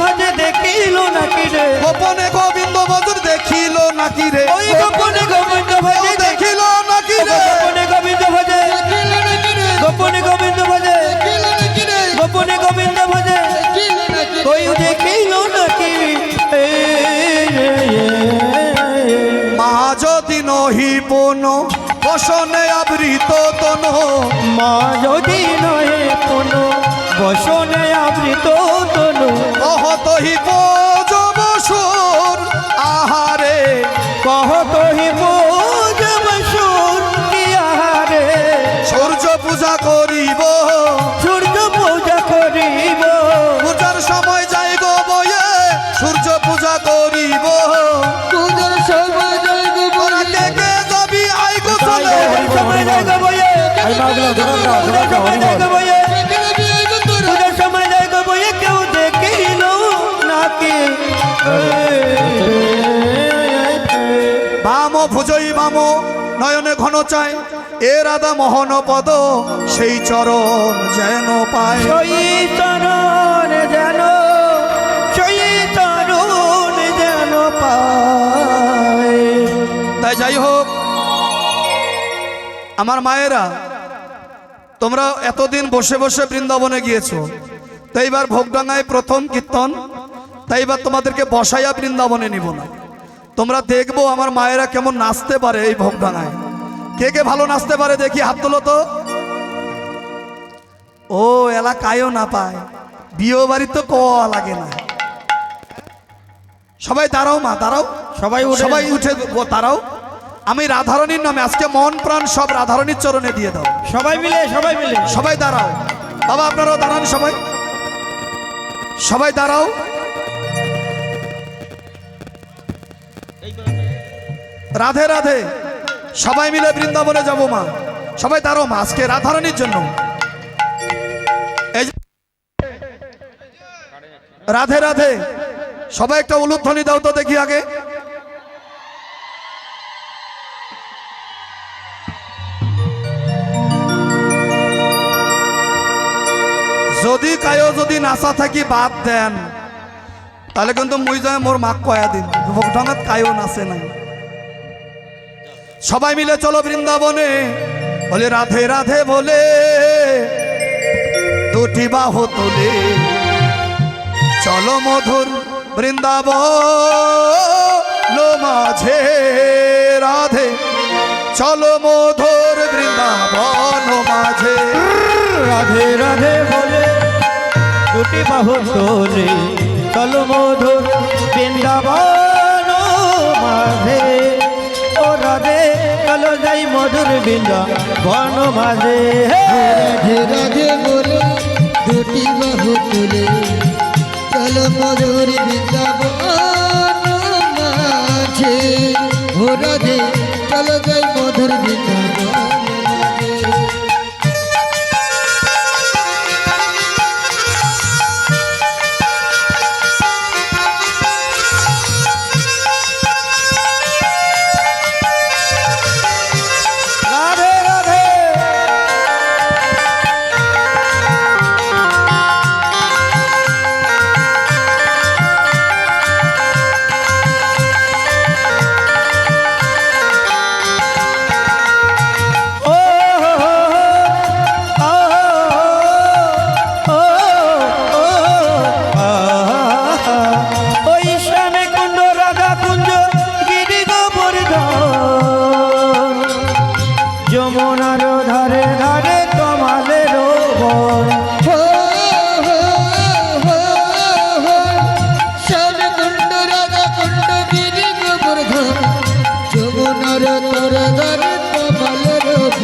ভাজে দেখিল নাকি রে? গোপনে গোবিন্দ বধুর দেখিল নাকি রে? ওই গোপনে গোবিন্দ ভাজে দেখিল নাকি রে? গোপনে গোবিন্দ ভাজে। গোপনে গোবিন্দ ভাজে। গোপনে গোবিন্দ ভাজে। ওই দেখিল নাকি। মা যদি নহি পুন বসনে আবৃত তন মা যদি নহে কহতহি পোজ বসুর আহারে কহত হি বসুর আহারে। সূর্য পূজা করিব সূর্য পূজা করিব। পূজার সময় যাই গো বয়ে সূর্য পূজা করিব। তোরা কে কে যাবি আই গো চলে। সময় জায়গা বয়ে পূজার সময় জায়গা বয়ে চায়। এ রাধা মোহন পদ সেই চরণ যেন পায়। চরণ যেন চরণ যেন পায়। তাই যাই হোক আমার মায়েরা তোমরা এতদিন বসে বসে বৃন্দাবনে গিয়েছো তাই এবার ভোগডাঙ্গায় প্রথম কীর্তন তাই এবার তোমাদেরকে বসাইয়া বৃন্দাবনে নিব না। তোমরা দেখব আমার মায়েরা কেমন নাচতে পারে এই ভোগডাঙ্গায়। কে কে ভালো নাচতে পারে দেখি হাত তোলো তো। ও এলাকায়ও না পায়। বিয়ে বাড়ি তো কোয়া লাগে না। সবাই দাঁড়াও মা দাঁড়াও। সবাই সবাই উঠে দাঁড়াও। আমি রাধারণীর নামে আজকে মন প্রাণ সব রাধারণীর চরণে দিয়ে দাও। সবাই মিলে সবাই মিলে। সবাই দাঁড়াও। বাবা আপনারাও দাঁড়ান সবাই। সবাই দাঁড়াও। রাধে রাধে। সবাই মিলে বৃন্দাবনে যাব, মা। সবাই দাঁড়াও, মা, আজকে রাধারণীর জন্য। রাধে রাধে। সবাই একটা উলুধ্বনি দাও তো দেখি আগে। যদি কায়ো যদি নাচা থাকি বাদ দেন, তাহলে কিন্তু মুই যায় মোর মাক কয়া দিন ভোগঢাঙত কায়ো নাচে নাই। সবাই মিলে চলো বৃন্দাবনে। বলে, রাধে রাধে বলে, দুটি বাহু তোলে চলো মধুর বৃন্দাবন মাঝে। রাধে, চলো মধুর বৃন্দাবন মাঝে। রাধে রাধে বলে, দুটি বাহু তোলে চলো মধুর বৃন্দাবন মধুর বন মাঝে রাধে রাধে বলে দুটি বাহু তুলে। চলো মধুর বৃন্দাবন মাঝে। ও রাধে, চলো যাই মধুর বৃন্দাবন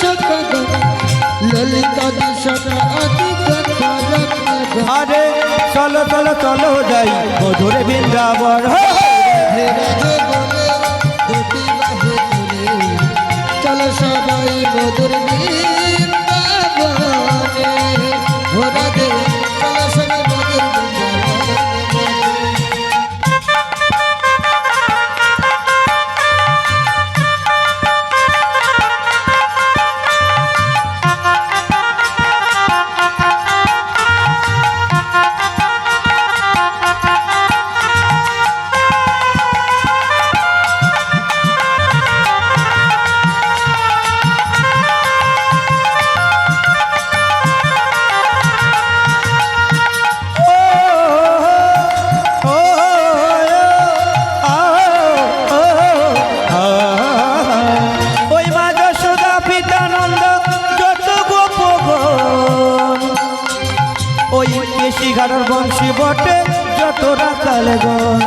সদম ললিতা দিশটা আদি কথা রত্ন আরে চলো চলো চলো যাই, মধুরে বৃন্দাবন। চলো সবাই মধুর বৃন্দাবনে। বন।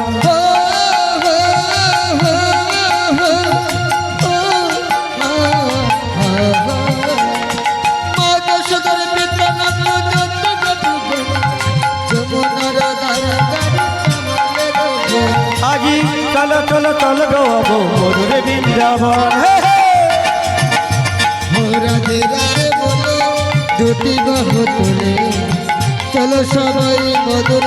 আজি চলো চলো চলো গো মধুরে বৃন্দাবন রাধে রাধে বলে দুটি বাহু তুলে চলো সবাই মধুর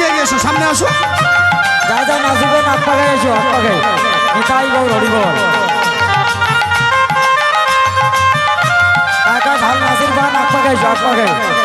এদিকে এগিয়ে সামনে আসো। যা যা নাচবেন হাত পাখায় এসো হাত পাখায় নিতাই বল হরিবল কাকা, ঢাল নাচের গান হাত পাখায় এসো হাত পাখায়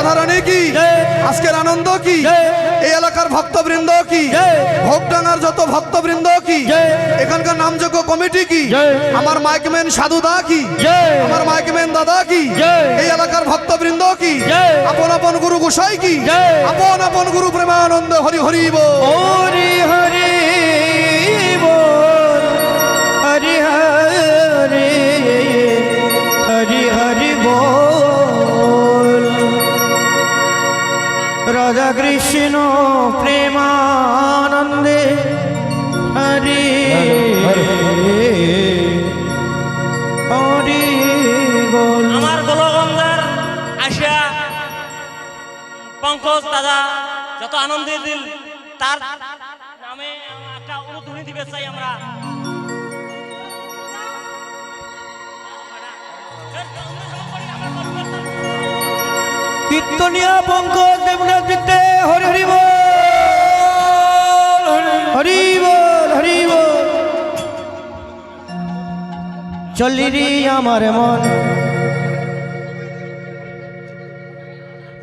রাধারানী কি আজকের আনন্দ কি। এই এলাকার ভক্তবৃন্দ কি। ভোগডাঙ্গার যত ভক্তবৃন্দ কি। এখানকার নামযোগ্য কমিটি কি। আমার মাইকম্যান সাধু দা কি জয় আমার মাইকম্যান দাদা কি। এই এলাকার ভক্তবৃন্দ কি। আপন আপন গুরু গোসাই কি। আপন আপন গুরু প্রেমানন্দ হরি হরি। হরি হরি হরি হরি দাদা, যত আনন্দের দিল, তার নামে একটা অনুধ্বনি দিতে চাই আমরা। কীর্তনিয়া পঙ্কজ দেবনাথ বিদ্যে হরি হরি হরি হরি বল। চলিরি আমার মন।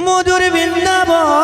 মধুর বৃন্দাবন।